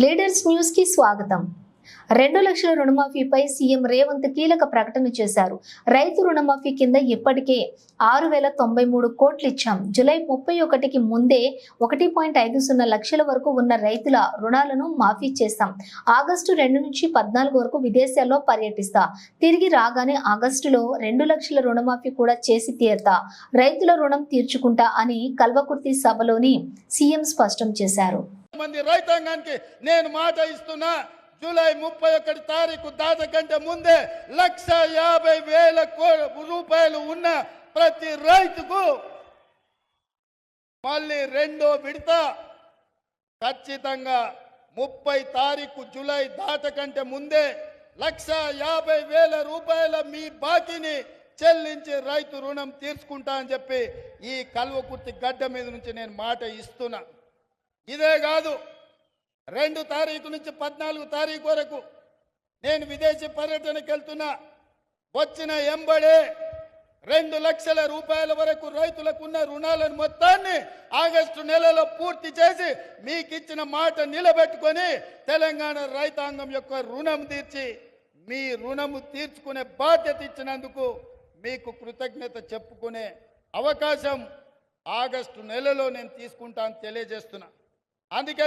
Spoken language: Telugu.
లీడర్స్ న్యూస్కి స్వాగతం. రెండు లక్షల రుణమాఫీపై సీఎం రేవంత్ కీలక ప్రకటన చేశారు. రైతు రుణమాఫీ కింద ఇప్పటికే ఆరు వేల తొంభై మూడు కోట్లు ఇచ్చాం. జూలై ముప్పై ఒకటికి ముందే ఒకటి పాయింట్ ఐదు సున్నా లక్షల వరకు ఉన్న రైతుల రుణాలను మాఫీ చేస్తాం. ఆగస్టు రెండు నుంచి పద్నాలుగు వరకు విదేశాల్లో పర్యటిస్తా. తిరిగి రాగానే ఆగస్టులో రెండు లక్షల రుణమాఫీ కూడా చేసి తీరుతా. రైతుల రుణం తీర్చుకుంటా అని కల్వకుర్తి సభలోని సీఎం స్పష్టం చేశారు. మంది రైతాంగానికి నేను మాట ఇస్తున్నా జూలై ముప్పై ఒకటి తారీఖు దాత కంటే ముందే లక్ష యాభై వేల కో- రూపాయలు ఉన్న ప్రతి రైతుకు మళ్ళీ రెండో విడత. ఖచ్చితంగా ముప్పై తారీఖు జూలై దాట కంటే ముందే లక్ష యాభై వేల రూపాయల మీ బాకీని చెల్లించి రైతు రుణం తీర్చుకుంటా అని చెప్పి ఈ కల్వకుర్తి గడ్డ మీద నుంచి నేను మాట ఇస్తున్నా. ఇదే కాదు రెండు తారీఖు నుంచి పద్నాలుగు తారీఖు వరకు నేను విదేశీ పర్యటనకు వెళ్తున్నా. వచ్చిన ఎంబడే రెండు లక్షల రూపాయల వరకు రైతులకు ఉన్న రుణాలను మొత్తాన్ని ఆగస్టు నెలలో పూర్తి చేసి మీకు ఇచ్చిన మాట నిలబెట్టుకొని తెలంగాణ రైతాంగం యొక్క రుణం తీర్చి మీ రుణము తీర్చుకునే బాధ్యత ఇచ్చినందుకు మీకు కృతజ్ఞత చెప్పుకునే అవకాశం ఆగస్టు నెలలో నేను తీసుకుంటాను తెలియజేస్తున్నా. అందుకే